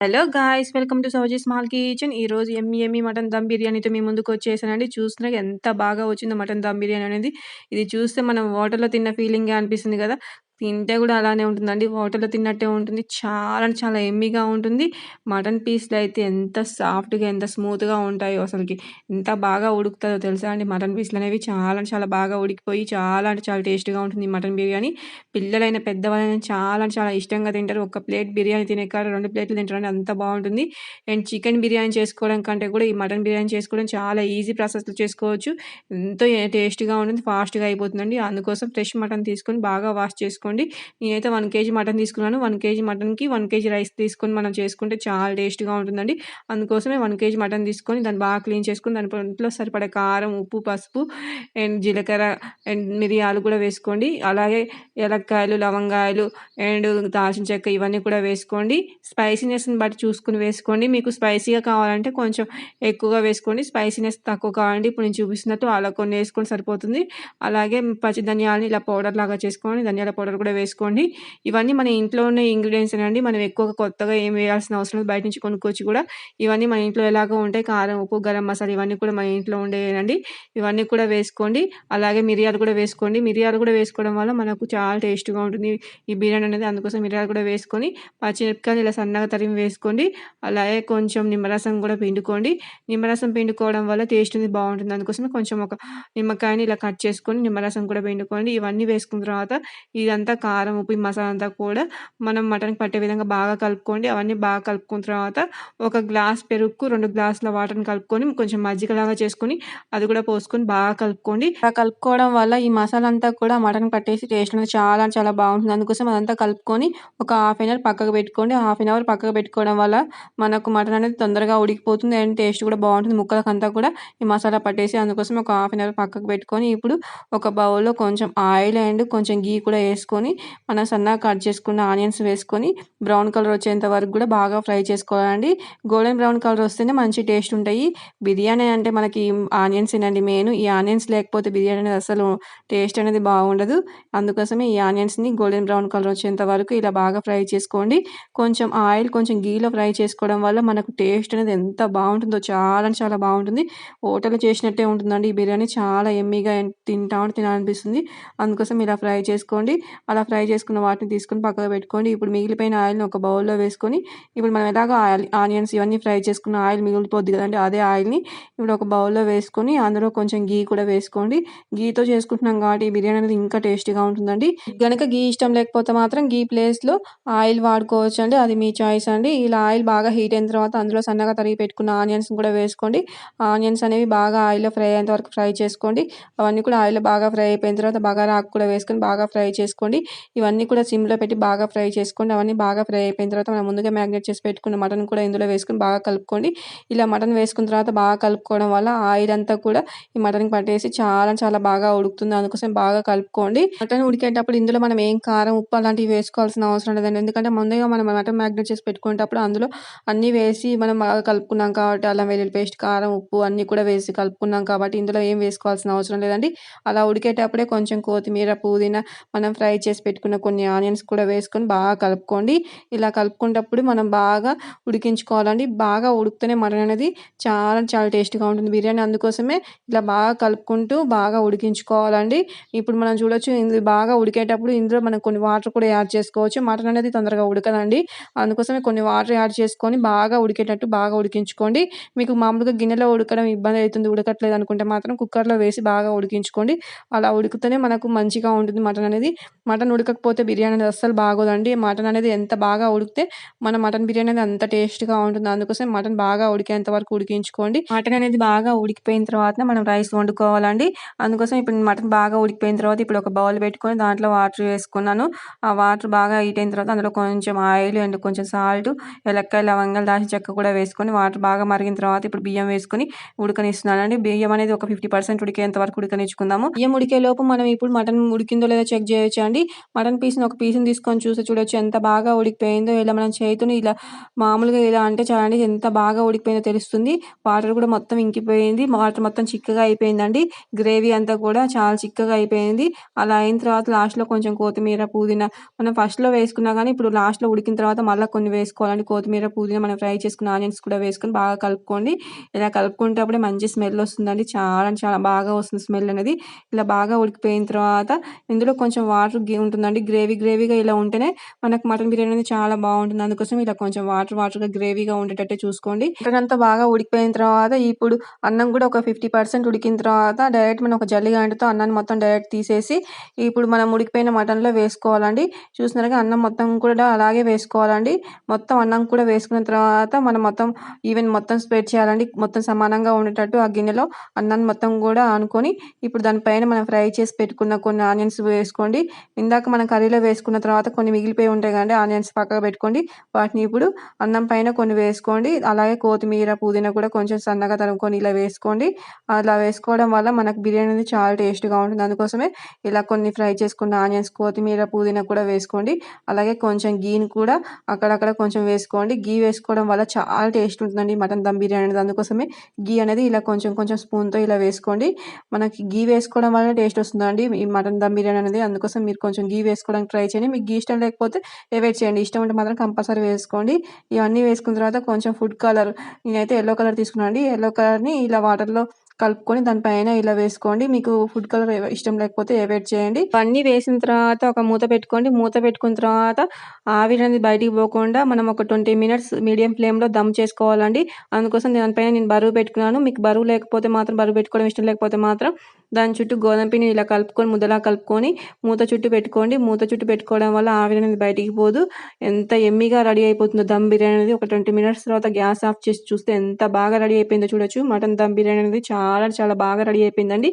Hello guys welcome to Sowji small kitchen ఈ రోజు ఎమ్మి ఎమ్మి mutton dum బిర్యానీతో మీ ముందుకు వచ్చేసానండి. చూస్తున్నా ఎంత బాగా వచ్చిందో మటన్ దమ్ బిర్యానీ అనేది. ఇది చూస్తే మనం హోటల్లో తిన్న ఫీలింగే అనిపిస్తుంది కదా. తింటే కూడా అలానే ఉంటుందండి. హోటల్లో తిన్నట్టే ఉంటుంది. చాలా అంటే చాలా ఎమ్మీగా ఉంటుంది. మటన్ పీస్లు అయితే ఎంత సాఫ్ట్గా ఎంత స్మూత్గా ఉంటాయో అసలుకి. ఎంత బాగా ఉడుకుతుందో తెలుసా అండి? మటన్ పీస్లు అనేవి చాలా అంటే చాలా బాగా ఉడికిపోయి చాలా అంటే చాలా టేస్ట్గా ఉంటుంది మటన్ బిర్యానీ. పిల్లలైన పెద్దవాళ్ళైనా చాలా చాలా ఇష్టంగా తింటారు. ఒక ప్లేట్ బిర్యానీ తినే కాడ రెండు ప్లేట్లు తింటారండి అంత బాగుంటుంది. అండ్ చికెన్ బిర్యానీ చేసుకోవడం కంటే కూడా ఈ మటన్ బిర్యానీ చేసుకోవడం చాలా ఈజీ ప్రాసెస్లో చేసుకోవచ్చు. ఎంతో టేస్ట్గా ఉంటుంది ఫాస్ట్గా అయిపోతుందండి. అందుకోసం ఫ్రెష్ మటన్ తీసుకొని బాగా వాష్ చేసుకోండి నేనైతే వన్ కేజీ మటన్ తీసుకున్నాను. వన్ కేజీ మటన్కి వన్ కేజీ రైస్ తీసుకొని మనం చేసుకుంటే చాలా టేస్ట్గా ఉంటుందండి. అందుకోసమే వన్ కేజీ మటన్ తీసుకొని దాన్ని బాగా క్లీన్ చేసుకొని దాని ఇంట్లో సరిపడే కారం ఉప్పు పసుపు అండ్ జీలకర్ర అండ్ మిరియాలు కూడా వేసుకోండి. అలాగే ఏలక్కాయలు లవంగాయలు అండ్ దాల్చిన చెక్క ఇవన్నీ కూడా వేసుకోండి. స్పైసీనెస్ని బట్టి చూసుకుని వేసుకోండి. మీకు స్పైసీగా కావాలంటే కొంచెం ఎక్కువగా వేసుకోండి. స్పైసీనెస్ తక్కువ కావాలండి ఇప్పుడు నేను చూపిస్తున్నట్టు అలా కొన్ని వేసుకొని సరిపోతుంది. అలాగే పచ్చి ధనియాలని ఇలా పౌడర్ లాగా చేసుకోండి. ధనియాల పౌడర్ కూడా వేసుకోండి. ఇవన్నీ మన ఇంట్లో ఉన్న ఇంగ్రీడియంట్స్ అండి మనం ఎక్కువగా కొత్తగా ఏం వేయాల్సిన అవసరం లేదు. బయట నుంచి కొనుక్కొచ్చి కూడా. ఇవన్నీ మన ఇంట్లో ఎలాగో ఉంటాయి. కారం ఉప్పు గరం మసాలా ఇవన్నీ కూడా మన ఇంట్లో ఉండేనండి ఇవన్నీ కూడా వేసుకోండి. అలాగే మిరియాలు కూడా వేసుకోండి. మిరియాలు కూడా వేసుకోవడం వల్ల మనకు చాలా టేస్ట్గా ఉంటుంది. ఈ బిర్యానీ అనేది అందుకోసం మిరియాలు కూడా వేసుకొని పచ్చిమిరపకాయలు ఇలా సన్నగా తరిమి వేసుకోండి. అలాగే కొంచెం నిమ్మరసం కూడా పిండుకోండి. నిమ్మరసం పిండుకోవడం వల్ల టేస్ట్ అనేది బాగుంటుంది. అందుకోసం కొంచెం ఒక నిమ్మకాయని ఇలా కట్ చేసుకొని నిమ్మరసం కూడా పిండుకోండి. ఇవన్నీ వేసుకున్న తర్వాత ఇదంతా కారం ఉప్పు మసాలా అంతా కూడా మనం మటన్కి పట్టే విధంగా బాగా కలుపుకోండి. అవన్నీ బాగా కలుపుకున్న తర్వాత ఒక గ్లాస్ పెరుగుకు రెండు గ్లాసుల వాటర్ని కలుపుకొని కొంచెం మజ్జిగలాగా చేసుకొని అది కూడా పోసుకొని బాగా కలుపుకోండి. అలా కలుపుకోవడం వల్ల ఈ మసాలా అంతా కూడా మటన్ పట్టేసి టేస్ట్ అనేది చాలా చాలా బాగుంటుంది. అందుకోసం అదంతా కలుపుకొని ఒక హాఫ్ అన్ అవర్ పక్కకు పెట్టుకోండి. హాఫ్ అన్ అవర్ పక్కకు పెట్టుకోవడం వల్ల మనకు మటన్ అనేది తొందరగా ఉడికిపోతుంది అండ్ టేస్ట్ కూడా బాగుంటుంది. ముక్కలకంతా కూడా ఈ మసాలా పట్టేసి అందుకోసం ఒక హాఫ్ అన్ అవర్ పక్కకు పెట్టుకొని ఇప్పుడు ఒక బౌల్లో కొంచెం ఆయిల్ అండ్ కొంచెం గీ కూడా వేసుకొని మనం సన్నగా కట్ చేసుకున్న ఆనియన్స్ వేసుకొని బ్రౌన్ కలర్ వచ్చేంత వరకు కూడా బాగా ఫ్రై చేసుకోవాలండి. గోల్డెన్ బ్రౌన్ కలర్ వస్తేనే మంచి టేస్ట్ ఉంటాయి. బిర్యానీ అంటే మనకి ఆనియన్స్ అండి మెయిన్. ఈ ఆనియన్స్ లేకపోతే బిర్యానీ అనేది అసలు టేస్ట్ అనేది బాగుండదు. అందుకోసమే ఈ ఆనియన్స్ని గోల్డెన్ బ్రౌన్ కలర్ వచ్చేంత వరకు ఇలా బాగా ఫ్రై చేసుకోండి. కొంచెం ఆయిల్ కొంచెం గీలో ఫ్రై చేసుకోవడం వల్ల మనకు టేస్ట్ అనేది ఎంత బాగుంటుందో చాలా చాలా బాగుంటుంది. హోటల్ చేసినట్టే ఉంటుందండి. ఈ బిర్యానీ చాలా ఎమ్మీగా తింటా ఉంటే తినాలనిపిస్తుంది. అందుకోసం ఇలా ఫ్రై చేసుకోండి. అలా ఫ్రై చేసుకున్న వాటిని తీసుకొని పక్కకు పెట్టుకోండి ఇప్పుడు మిగిలిపోయిన ఆయిల్ని ఒక బౌల్లో వేసుకొని ఇప్పుడు మనం ఎలాగో ఆయిల్ ఆనియన్స్ ఇవన్నీ ఫ్రై చేసుకున్న ఆయిల్ మిగిలిపోద్ది కదండి అదే ఆయిల్ని ఇప్పుడు ఒక బౌల్లో వేసుకొని అందులో కొంచెం గీ కూడా వేసుకోండి. గీతో చేసుకుంటున్నాం కాబట్టి ఈ బిర్యానీ అనేది ఇంకా టేస్టీగా ఉంటుందండి. కనుక గీ ఇష్టం లేకపోతే మాత్రం గీ ప్లేస్లో ఆయిల్ వాడుకోవచ్చు అండి అది మీ చాయిస్ అండి. ఇలా ఆయిల్ బాగా హీట్ అయిన తర్వాత అందులో సన్నగా తరిగి పెట్టుకున్న ఆనియన్స్ కూడా వేసుకోండి. ఆనియన్స్ అనేవి బాగా ఆయిల్లో ఫ్రై అయ్యేంత వరకు ఫ్రై చేసుకోండి. అవన్నీ కూడా ఆయిల్లో బాగా ఫ్రై అయిపోయిన తర్వాత బగారా ఆకు కూడా వేసుకొని బాగా ఫ్రై చేసుకోండి. ఇవన్నీ కూడా సిమ్లో పెట్టి బాగా ఫ్రై చేసుకోండి. అవన్నీ బాగా ఫ్రై అయిపోయిన తర్వాత మనం ముందుగా మ్యాగ్నేట్ చేసి పెట్టుకున్న మటన్ కూడా ఇందులో వేసుకొని బాగా కలుపుకోండి. ఇలా మటన్ వేసుకున్న తర్వాత బాగా కలుపుకోవడం వల్ల ఆయిల్ అంతా కూడా ఈ మటన్కి పట్టేసి చాలా చాలా బాగా ఉడుకుతుంది. అందుకోసం బాగా కలుపుకోండి. మటన్ ఉడికేటప్పుడు ఇందులో మనం ఏం కారం ఉప్పు అలాంటివి వేసుకోవాల్సిన అవసరం లేదండి. ఎందుకంటే ముందుగా మనం మటన్ మ్యాగ్నేట్ చేసి పెట్టుకునేటప్పుడు అందులో అన్నీ వేసి మనం బాగా కలుపుకున్నాం కాబట్టి అల్లం వెల్లుల్లి పేస్ట్ కారం ఉప్పు అన్నీ కూడా వేసి కలుపుకున్నాం కాబట్టి ఇందులో ఏం వేసుకోవాల్సిన అవసరం లేదండి. అలా ఉడికేటప్పుడే కొంచెం కొత్తిమీర పుదీనా మనం ఫ్రై చేసి పెట్టుకున్న కొన్ని ఆనియన్స్ కూడా వేసుకొని బాగా కలుపుకోండి. ఇలా కలుపుకునేటప్పుడు మనం బాగా ఉడికించుకోవాలండి. బాగా ఉడికితేనే మటన్ అనేది చాలా చాలా టేస్ట్గా ఉంటుంది బిర్యానీ. అందుకోసమే ఇలా బాగా కలుపుకుంటూ బాగా ఉడికించుకోవాలండి. ఇప్పుడు మనం చూడొచ్చు ఇది బాగా ఉడికేటప్పుడు ఇందులో మనం కొన్ని వాటర్ కూడా యాడ్ చేసుకోవచ్చు. మటన్ అనేది తొందరగా ఉడకదండి. అందుకోసమే కొన్ని వాటర్ యాడ్ చేసుకొని బాగా ఉడికేటట్టు బాగా ఉడికించుకోండి. మీకు మామూలుగా గిన్నెలో ఉడకడం ఇబ్బంది అవుతుంది ఉడకట్లేదు అనుకుంటే మాత్రం కుక్కర్లో వేసి బాగా ఉడికించుకోండి. అలా ఉడికితేనే మనకు మంచిగా ఉంటుంది మటన్ అనేది. మటన్ ఉడకకపోతే బిర్యానీ అనేది అస్సలు బాగోదండి. మటన్ అనేది ఎంత బాగా ఉడికితే మన మటన్ బిర్యానీ అనేది అంత టేస్ట్గా ఉంటుంది. అందుకోసం మటన్ బాగా ఉడికేంత వరకు ఉడికించుకోండి. మటన్ అనేది బాగా ఉడికిపోయిన తర్వాత మనం రైస్ వండుకోవాలండి. అందుకోసం ఇప్పుడు మటన్ బాగా ఉడికిపోయిన తర్వాత ఇప్పుడు ఒక బౌల్ పెట్టుకొని దాంట్లో వాటర్ వేసుకున్నాను. ఆ వాటర్ బాగా హీట్ అయిన తర్వాత అందులో కొంచెం ఆయిల్ అండ్ కొంచెం సాల్ట్ ఎలక్కాయ లవంగాలు దాచి చెక్క కూడా వేసుకొని వాటర్ బాగా మరిగిన తర్వాత ఇప్పుడు బియ్యం వేసుకొని ఉడకనిస్తున్నానండి. బియ్యం అనేది ఒక ఫిఫ్టీ పర్సెంట్ ఉడికేంత వరకు ఉడకనిచ్చుకుందాము. బియ్యం ఉడికే లోపు మనం ఇప్పుడు మటన్ ఉడికిందో లేదో చెక్ చేయొచ్చు అండి? అండి మటన్ పీస్ని ఒక పీస్ని తీసుకొని చూసి చూడొచ్చు ఎంత బాగా ఉడికిపోయిందో ఇలా మనం చేతిని ఇలా మామూలుగా ఇలా అంటే చాలండి ఎంత బాగా ఉడికిపోయిందో తెలుస్తుంది. వాటర్ కూడా మొత్తం ఇంకిపోయింది. వాటర్ మొత్తం చిక్కగా అయిపోయిందండి. గ్రేవీ అంతా కూడా చాలా చిక్కగా అయిపోయింది. అలా అయిన తర్వాత లాస్ట్లో కొంచెం కొత్తిమీర పుదీనా మనం ఫస్ట్లో వేసుకున్నా కానీ ఇప్పుడు లాస్ట్లో ఉడికిన తర్వాత మళ్ళీ కొన్ని వేసుకోవాలండి. కొత్తిమీర పుదీనా మనం ఫ్రై చేసుకున్న ఆనియన్స్ కూడా వేసుకొని బాగా కలుపుకోండి. ఇలా కలుపుకుంటేప్పుడే మంచి స్మెల్ వస్తుందండి. చాలా చాలా బాగా వస్తుంది స్మెల్ అనేది. ఇలా బాగా ఉడికిపోయిన తర్వాత ఇందులో కొంచెం వాటర్ ఉంటుందండి. గ్రేవీ గ్రేవీగా ఇలా ఉంటేనే మనకు మటన్ బిర్యానీ అనేది చాలా బాగుంటుంది. అందుకోసం ఇలా కొంచెం వాటర్ వాటర్గా గ్రేవీగా ఉండేటట్టే చూసుకోండి. మటన్ అంతా బాగా ఉడికిపోయిన తర్వాత ఇప్పుడు అన్నం కూడా ఒక ఫిఫ్టీ పర్సెంట్ ఉడికిన తర్వాత డైరెక్ట్ మనం ఒక జల్లి గంటతో అన్నాన్ని మొత్తం డైరెక్ట్ తీసేసి ఇప్పుడు మనం ఉడికిపోయిన మటన్లో వేసుకోవాలండి. చూసినారుగా అన్నం మొత్తం కూడా అలాగే వేసుకోవాలండి. మొత్తం అన్నం కూడా వేసుకున్న తర్వాత మనం మొత్తం ఈవెన్ మొత్తం స్ప్రెడ్ చేయాలండి. మొత్తం సమానంగా ఉండేటట్టు ఆ గిన్నెలో అన్నాన్ని మొత్తం కూడా అనుకొని ఇప్పుడు దానిపైన మనం ఫ్రై చేసి పెట్టుకున్న కొన్ని ఆనియన్స్ వేసుకోండి. ఇందాక మనం కర్రీలో వేసుకున్న తర్వాత కొన్ని మిగిలిపోయి ఉంటాయి కదండి ఆనియన్స్ పక్కకు పెట్టుకోండి. వాటిని ఇప్పుడు అన్నం పైన కొన్ని వేసుకోండి. అలాగే కొత్తిమీర పుదీనా కూడా కొంచెం సన్నగా తరుముకొని ఇలా వేసుకోండి. అలా వేసుకోవడం వల్ల మనకు బిర్యానీ అనేది చాలా టేస్ట్గా ఉంటుంది. అందుకోసమే ఇలా కొన్ని ఫ్రై చేసుకున్న ఆనియన్స్ కొత్తిమీర పుదీనా కూడా వేసుకోండి. అలాగే కొంచెం గీని కూడా అక్కడక్కడ కొంచెం వేసుకోండి. గీ వేసుకోవడం వల్ల చాలా టేస్ట్ ఉంటుందండి మటన్ దమ్ బిర్యానీ అనేది. అందుకోసమే గీ అనేది ఇలా కొంచెం కొంచెం స్పూన్తో ఇలా వేసుకోండి. మనకి గీ వేసుకోవడం వల్ల టేస్ట్ వస్తుందండి ఈ మటన్ దమ్ బిర్యానీ అనేది. అందుకోసం మీరు కొంచెం గీ వేసుకోవడానికి ట్రై చేయండి. మీకు గీ ఇష్టం లేకపోతే అవాయిడ్ చేయండి. ఇష్టం ఉంటే మాత్రం కంపల్సరీ వేసుకోండి. ఇవన్నీ వేసుకున్న తర్వాత కొంచెం ఫుడ్ కలర్ నేనైతే ఎల్లో కలర్ తీసుకున్నాను అండి ఎల్లో కలర్ని ఇలా వాటర్లో కలుపుకొని దానిపైన ఇలా వేసుకోండి. మీకు ఫుడ్ కలర్ ఇష్టం లేకపోతే ఎవైడ్ చేయండి. అన్నీ వేసిన తర్వాత ఒక మూత పెట్టుకోండి. మూత పెట్టుకున్న తర్వాత ఆవిరి అనేది బయటికి పోకుండా మనం ఒక ట్వంటీ మినిట్స్ మీడియం ఫ్లేమ్లో దమ్ చేసుకోవాలండి. అందుకోసం దానిపైన నేను బరువు పెట్టుకున్నాను. మీకు బరువు లేకపోతే మాత్రం బరువు పెట్టుకోవడం ఇష్టం లేకపోతే మాత్రం దాని చుట్టూ గోధుమ పిండిని ఇలా కలుపుకొని ముద్దలా కలుపుకొని మూత చుట్టూ పెట్టుకోండి. మూత చుట్టూ పెట్టుకోవడం వల్ల ఆవిరి అనేది బయటికి పోదు. ఎంత ఎమ్మిగా రెడీ అయిపోతుందో దమ్ బిర్యానీ అనేది ఒక ట్వంటీ మినిట్స్ తర్వాత గ్యాస్ ఆఫ్ చేసి చూస్తే ఎంత బాగా రెడీ అయిపోయిందో చూడొచ్చు. మటన్ దమ్ బిర్యానీ అనేది చాలా చాలా బాగా రెడీ అయిపోయిందండి.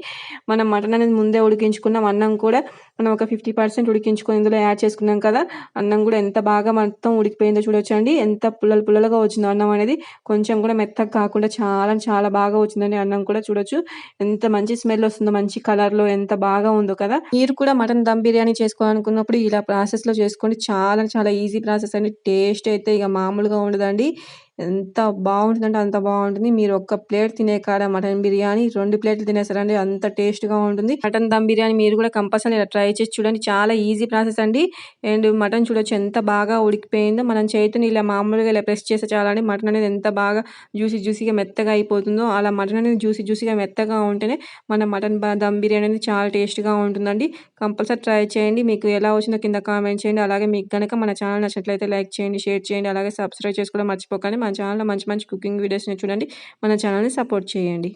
మనం మటన్ అనేది ముందే ఉడికించుకున్నాం. అన్నం కూడా మనం ఒక ఫిఫ్టీ పర్సెంట్ ఉడికించుకొని ఇందులో యాడ్ చేసుకున్నాం కదా. అన్నం కూడా ఎంత బాగా మొత్తం ఉడికిపోయిందో చూడొచ్చు అండి ఎంత పుల్లలు పుల్లలుగా వచ్చిందో అన్నం అనేది. కొంచెం కూడా మెత్తగా కాకుండా చాలా చాలా బాగా వచ్చిందండి అన్నం కూడా చూడొచ్చు. ఎంత మంచి స్మెల్ వస్తుంది మంచి కలర్లో ఎంత బాగా ఉందో కదా. మీరు కూడా మటన్ దమ్ బిర్యానీ చేసుకోవాలనుకున్నప్పుడు ఇలా ప్రాసెస్లో చేసుకోండి. చాలా చాలా ఈజీ ప్రాసెస్ అండి. టేస్ట్ అయితే ఇక మామూలుగా ఉండదండి. ఎంత బాగుంటుందంటే అంత బాగుంటుంది. మీరు ఒక్క ప్లేట్ తినే కాడ మటన్ బిర్యానీ రెండు ప్లేట్లు తినేసారండి అంత టేస్ట్గా ఉంటుంది. మటన్ దమ్ బిర్యానీ మీరు కూడా కంపల్సరీ ట్రై చేసి చూడండి. చాలా ఈజీ ప్రాసెస్ అండి. అండ్ మటన్ చూడొచ్చు ఎంత బాగా ఉడికిపోయిందో. మనం చేతిని ఇలా మామూలుగా ఇలా ప్రెస్ చేస్తే చాలండి. మటన్ అనేది ఎంత బాగా జ్యూసీ జ్యూసీగా మెత్తగా అయిపోతుందో అలా మటన్ అనేది జ్యూసీ జ్యూసీగా మెత్తగా ఉంటేనే మన మటన్ దమ్ బిర్యానీ అనేది చాలా టేస్ట్గా ఉంటుందండి. కంపల్సరీ ట్రై చేయండి. మీకు ఎలా వచ్చిందో కింద కామెంట్ చేయండి. అలాగే మీకు కనుక మన ఛానల్ నచ్చినట్లయితే లైక్ చేయండి షేర్ చేయండి. అలాగే సబ్స్క్రైబ్ చేసుకోవడం మర్చిపోకండి. మన ఛానల్లో మంచి మంచి కుకింగ్ వీడియోస్ని చూడండి. మన ఛానల్ని సపోర్ట్ చేయండి.